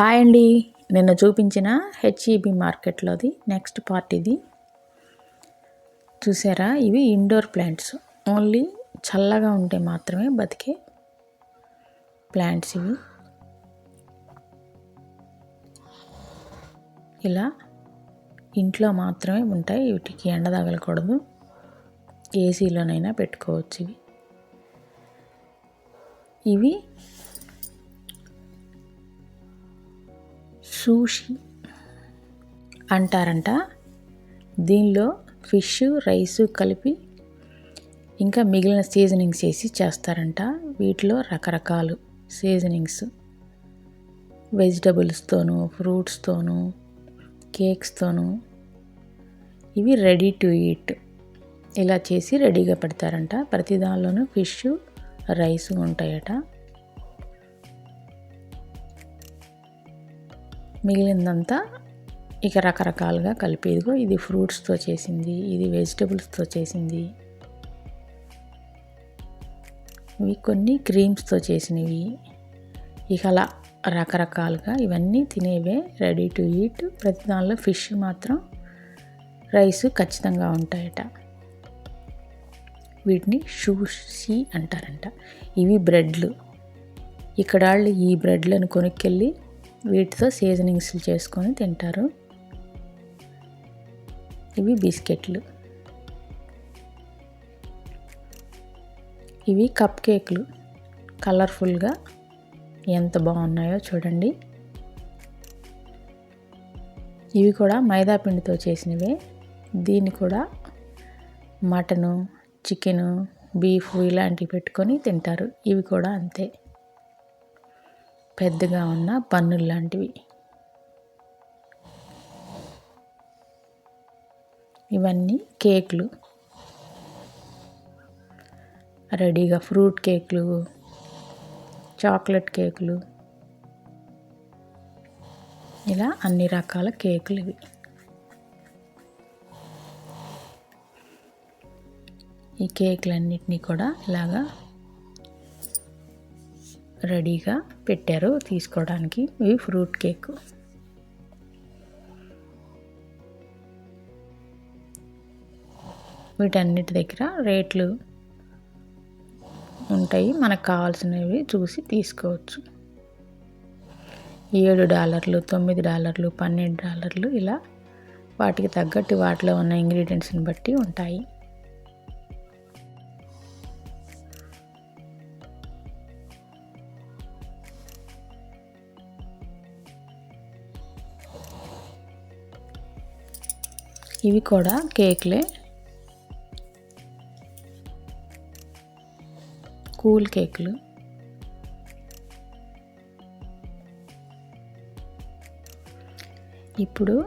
Hi అండి. నిన్న చూపించిన హెచ్ఈబి మార్కెట్లోది నెక్స్ట్ పార్ట్ ఇది. చూసారా? ఇవి ఇండోర్ ప్లాంట్స్. ఓన్లీ చల్లగా ఉంటే మాత్రమే బతికే ప్లాంట్స్ ఇవి. ఇలా ఇంట్లో మాత్రమే ఉంటాయి. వీటికి ఎండ తగలకూడదు. ఏసీలోనైనా పెట్టుకోవచ్చు ఇవి. ఇవి సూషి అంటారంట. దీనిలో ఫిష్ రైస్ కలిపి ఇంకా మిగిలిన సీజనింగ్స్ వేసి చేస్తారంట. వీటిలో రకరకాలు సీజనింగ్స్ వెజిటబుల్స్తోనూ ఫ్రూట్స్తోనూ కేక్స్తోనూ ఇవి రెడీ టు ఈట్ ఇలా చేసి రెడీగా పెడతారంట. ప్రతి దానిలోనూ ఫిష్ రైస్ ఉంటాయట. మిగిలిందంతా ఇక రకరకాలుగా కలిపేదిగో ఇది ఫ్రూట్స్తో చేసింది ఇది వెజిటబుల్స్తో చేసింది. ఇవి కొన్ని క్రీమ్స్తో చేసినవి. ఇక అలా రకరకాలుగా ఇవన్నీ తినేవే రెడీ టు ఈట్. ప్రతి దానిలో ఫిష్ మాత్రం రైస్ ఖచ్చితంగా ఉంటాయట. వీటిని షూషి అంటారంట. ఇవి బ్రెడ్లు. ఇక్కడ వాళ్ళు ఈ బ్రెడ్లను కొనుక్కెళ్ళి వీటితో సీజనింగ్స్ చేసుకొని తింటారు. ఇవి బిస్కెట్లు. ఇవి కప్ కేకులు. కలర్ఫుల్గా ఎంత బాగున్నాయో చూడండి. ఇవి కూడా మైదాపిండితో చేసినవే. దీన్ని కూడా మటను చికెను బీఫ్ ఇలాంటివి పెట్టుకొని తింటారు. ఇవి కూడా అంతే. పెద్దగా ఉన్న పన్నులు లాంటివి. ఇవన్నీ కేకులు. రెడీగా ఫ్రూట్ కేకులు చాక్లెట్ కేకులు. ఇలా అన్ని రకాల కేకులు ఇవి. ఈ కేకులన్నిటినీ కూడా ఇలాగా రెడీగా పెట్టారు తీసుకోవడానికి ఇవి ఫ్రూట్ కేక్. వీటన్నిటి దగ్గర రేట్లు ఉంటాయి. మనకు కావాల్సినవి చూసి తీసుకోవచ్చు. ఏడు డాలర్లు తొమ్మిది డాలర్లు పన్నెండు డాలర్లు ఇలా వాటికి తగ్గట్టు వాటిలో ఉన్న ఇంగ్రీడియంట్స్ని బట్టి ఉంటాయి. ఇవి కూడా కేక్లే. కూల్ కేకులు. ఇప్పుడు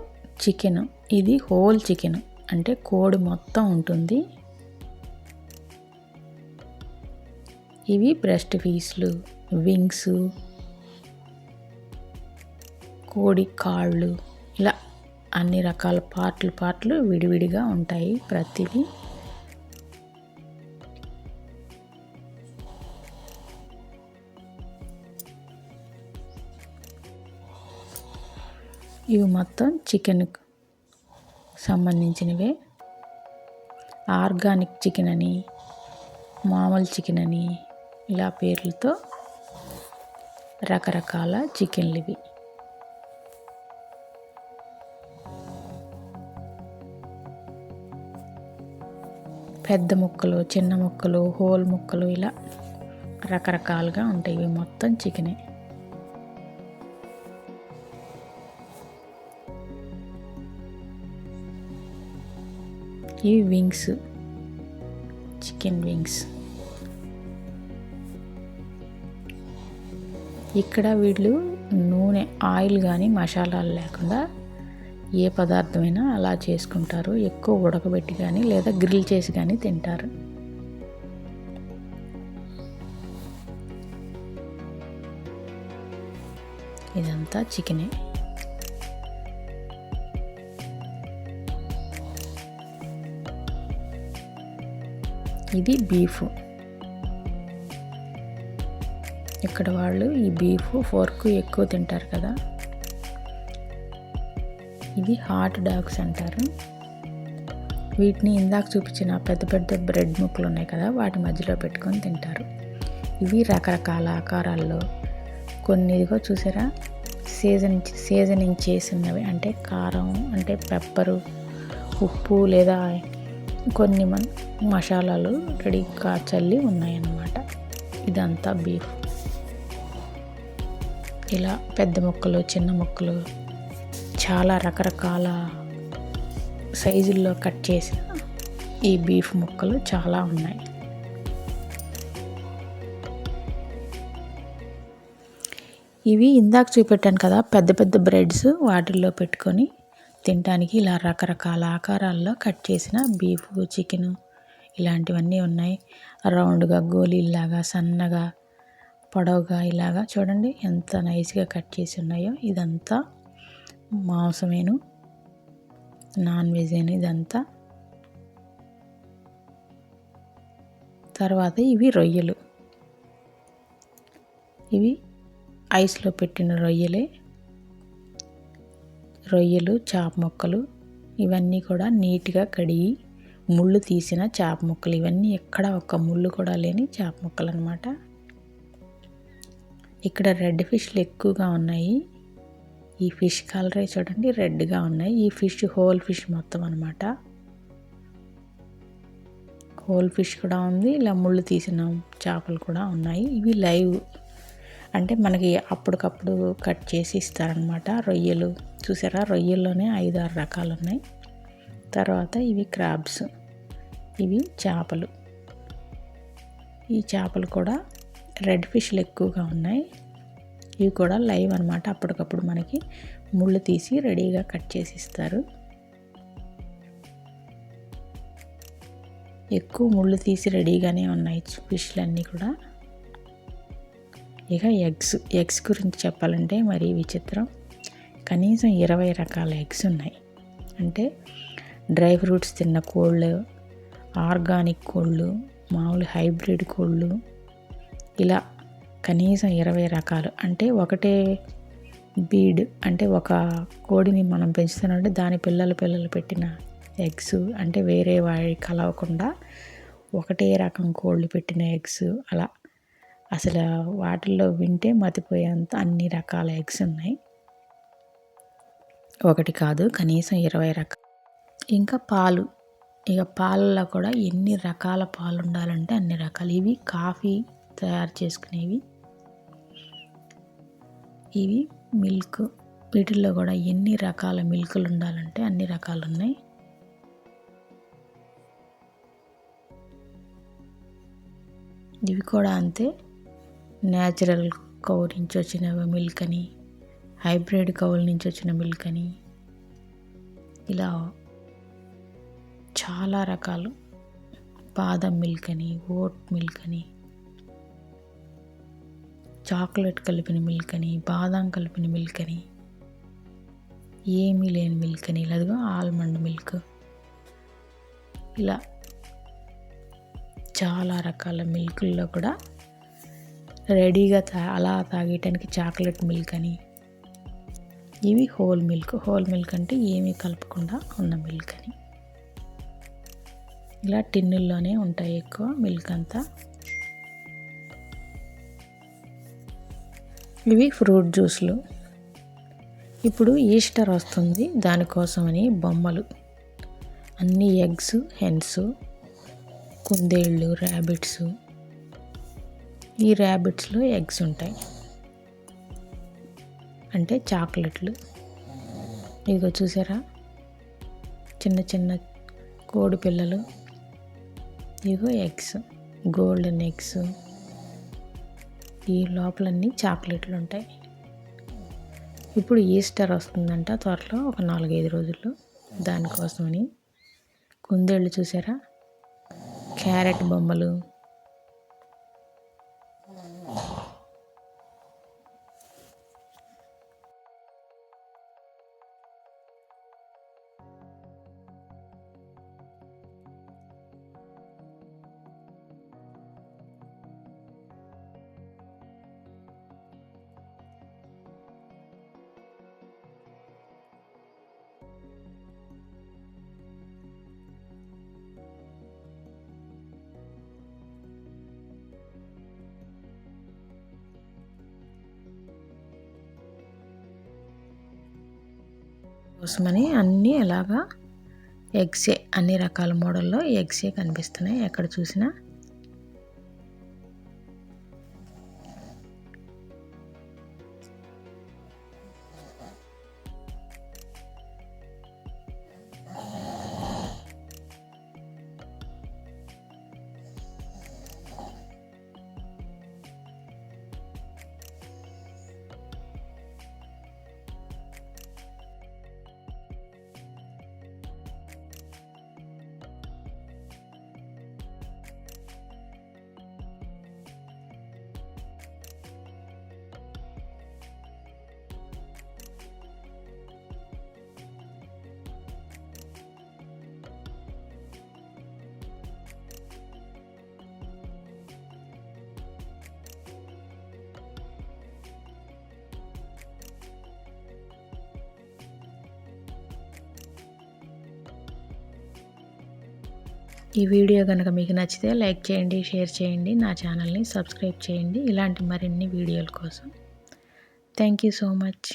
చికెన్. ఇది హోల్ చికెన్. అంటే కోడి మొత్తం ఉంటుంది. ఇవి బ్రెస్ట్ పీస్లు వింగ్స్ కోడి కాళ్ళు ఇలా అన్ని రకాల పార్ట్లు పార్ట్లు విడివిడిగా ఉంటాయి ప్రతిదీ. ఇవి మొత్తం చికెన్కు సంబంధించినవే. ఆర్గానిక్ చికెన్ అని మామూలు చికెన్ అని ఇలా పేర్లతో రకరకాల చికెన్లు ఇవి. పెద్ద ముక్కలు చిన్న ముక్కలు హోల్ ముక్కలు ఇలా రకరకాలుగా ఉంటాయి. ఇవి మొత్తం చికెనే. ఇవి వింగ్స్ చికెన్ వింగ్స్. ఇక్కడ వీళ్ళు నూనె ఆయిల్ కానీ మసాలాలు లేకుండా ఏ పదార్థమైనా అలా చేసుకుంటారు. ఎక్కువ ఉడకబెట్టి కానీ లేదా గ్రిల్ చేసి కానీ తింటారు. ఇదంతా చికెనే. ఇది బీఫ్. ఇక్కడ వాళ్ళు ఈ బీఫ్ ఫోర్క్ ఎక్కువ తింటారు కదా. ఇవి హాట్ డాగ్స్ అంటారు. వీటిని ఇందాక చూపించిన పెద్ద పెద్ద బ్రెడ్ ముక్కలు ఉన్నాయి కదా వాటి మధ్యలో పెట్టుకొని తింటారు. ఇవి రకరకాల ఆకారాల్లో కొన్ని ఇదిగో చూసారా? సీజన్ సీజనింగ్ చేసినవి అంటే కారం అంటే పెప్పరు ఉప్పు లేదా కొన్ని మన మసాలాలు రెడీగా చల్లి ఉన్నాయన్నమాట. ఇదంతా బీఫ్. ఇలా పెద్ద ముక్కలు చిన్న ముక్కలు చాలా రకరకాల సైజుల్లో కట్ చేసిన ఈ బీఫ్ ముక్కలు చాలా ఉన్నాయి. ఇవి ఇందాక చూపెట్టాను కదా పెద్ద పెద్ద బ్రెడ్స్ వాటిల్లో పెట్టుకొని తినడానికి ఇలా రకరకాల ఆకారాల్లో కట్ చేసిన బీఫ్ చికెన్ ఇలాంటివన్నీ ఉన్నాయి. రౌండ్గా గోళీలాగా సన్నగా పొడవుగా ఇలాగా చూడండి ఎంత నైస్గా కట్ చేసి ఉన్నాయో. ఇదంతా మాంసమేను నాన్ వెజ్ అని ఇదంతా. తర్వాత ఇవి రొయ్యలు. ఇవి ఐస్లో పెట్టిన రొయ్యలే. రొయ్యలు చేప ముక్కలు ఇవన్నీ కూడా నీట్గా కడిగి ముళ్ళు తీసిన చేప ముక్కలు. ఇవన్నీ ఎక్కడ ఒక్క ముళ్ళు కూడా లేని చేప ముక్కలు అనమాట ఇక్కడ రెడ్ ఫిష్లు ఎక్కువగా ఉన్నాయి. ఈ ఫిష్ కలరే చూడండి రెడ్గా ఉన్నాయి. ఈ ఫిష్ హోల్ ఫిష్ మొత్తం అనమాట హోల్ ఫిష్ కూడా ఉంది. ఇలా ముళ్ళు తీసిన చేపలు కూడా ఉన్నాయి. ఇవి లైవ్ అంటే మనకి అప్పటికప్పుడు కట్ చేసి ఇస్తారనమాట రొయ్యలు చూసారా? రొయ్యల్లోనే ఐదు ఆరు రకాలు ఉన్నాయి. తర్వాత ఇవి క్రాబ్స్. ఇవి చేపలు. ఈ చేపలు కూడా రెడ్ ఫిష్లు ఎక్కువగా ఉన్నాయి. ఇవి కూడా లైవ్ అనమాట అప్పటికప్పుడు మనకి ముళ్ళు తీసి రెడీగా కట్ చేసి ఇస్తారు. ఎక్కువ ముళ్ళు తీసి రెడీగానే ఉన్నాయి ఫిష్లన్నీ కూడా. ఇక ఎగ్స్ ఎగ్స్ గురించి చెప్పాలంటే మరి విచిత్రం. కనీసం ఇరవై రకాల ఎగ్స్ ఉన్నాయి. అంటే డ్రై ఫ్రూట్స్ తిన్న కోళ్ళు ఆర్గానిక్ కోళ్ళు మామూలు హైబ్రిడ్ కోళ్ళు ఇలా కనీసం ఇరవై రకాలు. అంటే ఒకటే బీడ్ అంటే ఒక కోడిని మనం పెంచుతున్నామంటే దాని పిల్లలు పిల్లలు పెట్టిన ఎగ్స్ అంటే వేరే వాడి కలవకుండా ఒకటే రకం కోళ్ళు పెట్టిన ఎగ్స్ అలా. అసలు వాటిల్లో వింటే మతిపోయేంత అన్ని రకాల ఎగ్స్ ఉన్నాయి. ఒకటి కాదు కనీసం ఇరవై రకాలు ఇంకా పాలు. ఇక పాలల్లో కూడా ఎన్ని రకాల పాలు ఉండాలంటే అన్ని రకాలు. ఇవి కాఫీ తయారు చేసుకునేవి ఇవి మిల్క్ వీటిల్లో కూడా ఎన్ని రకాల మిల్కులు ఉండాలంటే అన్ని రకాలు ఉన్నాయి ఇవి కూడా అంతే. న్యాచురల్ కౌ నుంచి వచ్చిన మిల్క్ అని హైబ్రిడ్ కౌల నుంచి వచ్చిన మిల్క్ అని. ఇలా చాలా రకాలు. బాదం మిల్క్ అని ఓట్ మిల్క్ అని. చాక్లెట్ కలిపిన మిల్క్ అని బాదాం కలిపిన మిల్క్ అని ఏమీ లేని మిల్క్ అని లేదా ఆల్మండ్ మిల్క్. ఇలా చాలా రకాల మిల్కుల్లో కూడా రెడీగా తా అలా తాగేయటానికి చాక్లెట్ మిల్క్ అని ఇవి హోల్ మిల్క్. హోల్ మిల్క్ అంటే ఏమీ కలపకుండా ఉన్న మిల్క్ అని ఇలా టిన్నుల్లోనే ఉంటాయి ఎక్కువ మిల్క్ అంతా ఇవి ఫ్రూట్ జ్యూస్లు. ఇప్పుడు ఈస్టర్ వస్తుంది దానికోసమని బొమ్మలు. అన్ని ఎగ్స్ హెన్స్ కుందేళ్ళు ర్యాబిట్స్. ఈ ర్యాబిట్స్లో ఎగ్స్ ఉంటాయి. అంటే చాక్లెట్లు. ఇదిగో చూసారా? చిన్న చిన్న కోడి పిల్లలు. ఇదిగో ఎగ్స్ గోల్డెన్ ఎగ్స్. ఈ లోపలన్నీ చాక్లెట్లు ఉంటాయి. ఇప్పుడు ఈస్టర్ వస్తుందంట త్వరలో ఒక నాలుగైదు రోజుల్లో దానికోసమని. కుందేళ్ళు చూసారా? క్యారెట్ బొమ్మలు కోసమని అన్నీ అలాగా ఎగ్సే అన్ని రకాల మోడల్లో ఎగ్సే కనిపిస్తున్నాయి. ఎక్కడ చూసినా ఈ వీడియో కనుక మీకు నచ్చితే లైక్ చేయండి షేర్ చేయండి నా ఛానల్ని సబ్స్క్రైబ్ చేయండి. ఇలాంటి మరిన్ని వీడియోల కోసం. Thank you so much.